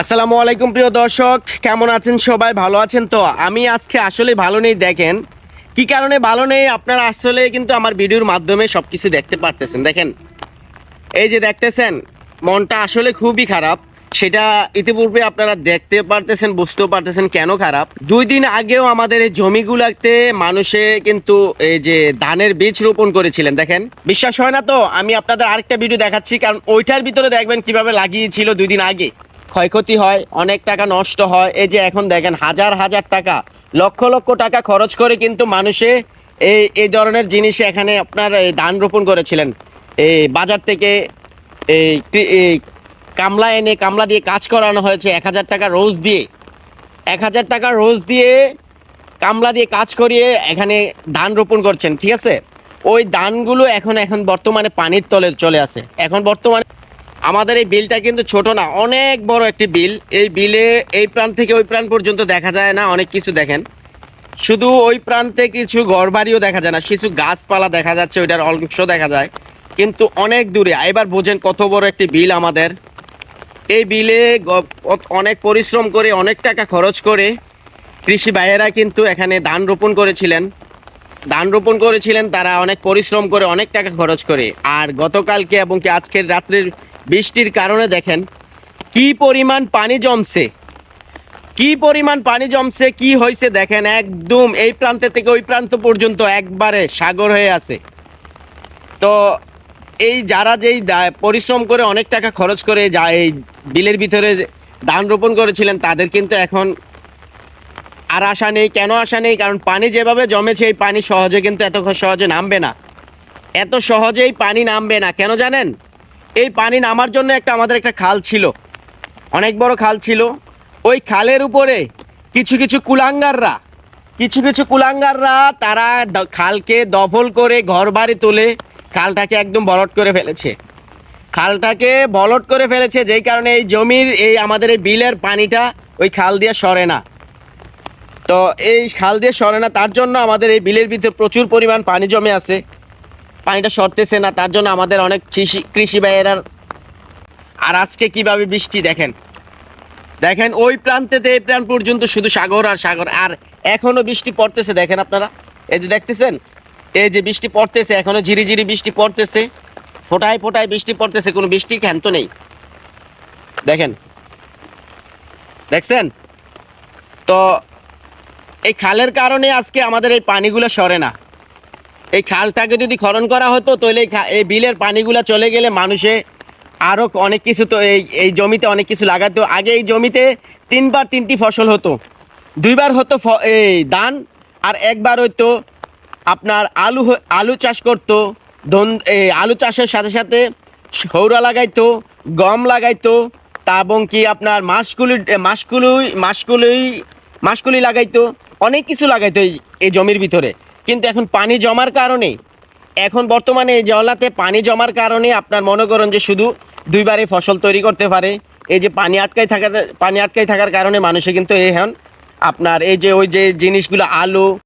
আসসালামু আলাইকুম প্রিয় দর্শক, কেমন আছেন সবাই? ভালো আছেন তো? আমি আজকে আসলে ভালো নেই, দেখেন। কি কারণে ভালো নেই? আপনারা আসলে কিন্তু আমার ভিডিওর মাধ্যমে সব কিছু দেখতে পারতেছেন, দেখেন। এই যে দেখতেছেন, মনটা আসলে খুবই খারাপ। সেটা ইতিপূর্বে আপনারা দেখতে পারতেছেন, বুঝতেও পারতেছেন কেন খারাপ। দুই দিন আগেও আমাদের এই জমিগুলাতে মানুষে কিন্তু এই যে ধানের বীজ রোপণ করেছিলেন, দেখেন। বিশ্বাস হয় না তো? আমি আপনাদের আরেকটা ভিডিও দেখাচ্ছি, কারণ ওইটার ভিতরে দেখবেন কীভাবে লাগিয়েছিল দুই দিন আগে। ক্ষয়ক্ষতি হয়, অনেক টাকা নষ্ট হয়। এই যে এখন দেখেন, হাজার হাজার টাকা, লক্ষ লক্ষ টাকা খরচ করে কিন্তু মানুষে এই এই ধরনের জিনিস এখানে আপনার ধান রোপণ করেছিলেন। এই বাজার থেকে এই কামলা এনে, কামলা দিয়ে কাজ করানো হয়েছে এক হাজার টাকা রোজ দিয়ে। এক হাজার টাকা রোজ দিয়ে কামলা দিয়ে কাজ করিয়ে এখানে ধান রোপণ করছেন, ঠিক আছে? ওই ধানগুলো এখন এখন বর্তমানে পানির তলে চলে আসে। এখন বর্তমানে আমাদের এই বিলটা কিন্তু ছোট না, অনেক বড় একটি বিল। এই বিলে এই প্রান্ত থেকে ওই প্রান্ত পর্যন্ত দেখা যায় না, অনেক কিছু দেখেন। শুধু ওই প্রান্তে কিছু ঘরবাড়িও দেখা যায় না, কিছু গাছপালা দেখা যাচ্ছে, ওইটার অংশ দেখা যায়। কিন্তু অনেক দূরে, এবার বোঝেন কত বড় একটি বিল আমাদের। এই বিলে অনেক পরিশ্রম করে, অনেক টাকা খরচ করে কৃষি ভাইয়েরা কিন্তু এখানে ধান রোপণ করেছিলেন। ধান রোপণ করেছিলেন, তারা অনেক পরিশ্রম করে, অনেক টাকা খরচ করে। আর গতকালকে এবং কি আজকের রাত্রের বৃষ্টির কারণে দেখেন, কি পরিমাণ পানি জমছে, কি পরিমাণ পানি জমছে, কি হয়েছে দেখেন, একদম এই প্রান্ত থেকে ওই প্রান্ত পর্যন্ত একবারে সাগর হয়ে আছে। তো এই যারা যেই পরিশ্রম করে অনেক টাকা খরচ করে যা এই বিলের ভিতরে ধান রোপণ করেছিলেন, তাদের কিন্তু এখন আর আশা নেই, কেন আশা নেই? কারণ পানি যেভাবে জমেছে, এই পানি সহজে কিন্তু এত সহজে নামবে না। এত সহজেই পানি নামবে না, কেন জানেন? এই পানি নামার জন্য একটা আমাদের একটা খাল ছিল। অনেক বড় খাল ছিল। ওই খালের উপরে কিছু কিছু কুলাঙ্গাররা, কিছু কিছু কুলাঙ্গাররা তারা খালকে দফল করে ঘর বাড়ি তুলে খালটাকে একদম বলট করে ফেলেছে। খালটাকে বলট করে ফেলেছে যেই কারণে এই জমির, এই আমাদের এই বিলের পানিটা ওই খাল দিয়ে সরে না। তো এই খাল দিয়ে সরে না, তার জন্য আমাদের এই বিলের ভিতরে প্রচুর পরিমাণ পানি জমে আছে। পানিটা সরতেছে না, তার জন্য আমাদের অনেক কৃষি কৃষি ভাইয়েরা আর আজকে কীভাবে বৃষ্টি দেখেন? দেখেন ওই প্রান্তেতে, এই প্রান্ত পর্যন্ত শুধু সাগর আর সাগর, আর এখনও বৃষ্টি পড়তেছে, দেখেন আপনারা। এই যে দেখতেছেন? এই যে বৃষ্টি পড়তেছে, এখনও ঝিরি ঝিরি বৃষ্টি পড়তেছে। ফোটায় ফোটায় বৃষ্টি পড়তেছে, কোনো বৃষ্টি ক্ষান্ত নেই। দেখেন? দেখছেন? তো এই খালের কারণে আজকে আমাদের এই পানিগুলো সরে না। এই খালটাকে যদি খনন করা হতো, তাহলে এই বিলের পানিগুলো চলে গেলে মানুষে আরও অনেক কিছু তো এই এই জমিতে অনেক কিছু লাগাতো। আগে এই জমিতে তিনবার তিনটি ফসল হতো। দুইবার হতো এই ধান, আর একবার হয়তো আপনার আলু আলু চাষ করতো, ধন, এই আলু চাষের সাথে সাথে সৌরা লাগাইতো, গম লাগাইতো তা এবং কি আপনার মাসকুলি মাসকুলুই মাসকুলুই মাসকুলি লাগাইতো, অনেক কিছু লাগাইতো এই জমির ভিতরে। কিন্তু এখন পানি জমার কারণে, এখন বর্তমানে এই জলাতে পানি জমার কারণে আপনার মনে করেন যে শুধু দুইবারে ফসল তৈরি করতে পারে। এই যে পানি আটকাই থাকার, পানি আটকাই থাকার কারণে মানুষে কিন্তু এখন আপনার এই যে ওই যে জিনিসগুলো, আলু